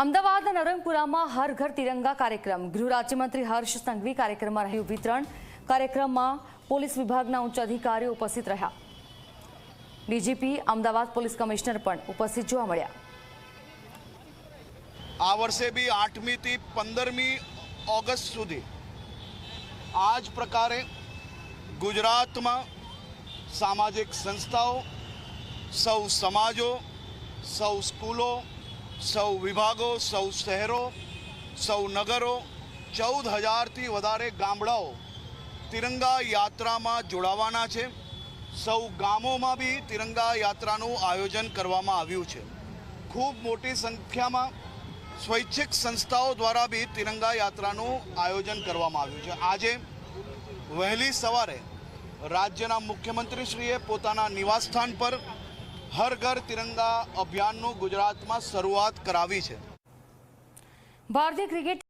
અમદાવાદના નરંગપુરામાં હર ઘર તિરંગા કાર્યક્રમ. ગૃહ રાજ્યમંત્રી હર્ષ સંઘવી કાર્યક્રમમાં રહ્યું વિતરણ. કાર્યક્રમમાં પોલીસ વિભાગના ઉચ્ચ અધિકારીઓ ઉપસ્થિત રહ્યા. ડીજીપી, અમદાવાદ પોલીસ કમિશનર પણ ઉપસ્થિત જોવા મળ્યા. આ વર્ષે બી આઠમીથી પંદરમી ઓગસ્ટ સુધી આ જ પ્રકારે ગુજરાતમાં સામાજિક સંસ્થાઓ, સૌ સમાજો, સૌ સ્કૂલો સૌ વિભાગો, સૌ શહેરો, સૌ નગરો, ચૌદ હજારથી વધારે ગામડાઓ તિરંગા યાત્રામાં જોડાવાના છે. સૌ ગામોમાં બી તિરંગા યાત્રાનું આયોજન કરવામાં આવ્યું છે. ખૂબ મોટી સંખ્યામાં સ્વૈચ્છિક સંસ્થાઓ દ્વારા બી તિરંગા યાત્રાનું આયોજન કરવામાં આવ્યું છે. આજે વહેલી સવારે રાજ્યના મુખ્યમંત્રીશ્રીએ પોતાના નિવાસસ્થાન પર હર ઘર તિરંગા અભિયાનનું ગુજરાતમાં શરૂઆત કરાવી છે. ભારતીય ક્રિકેટ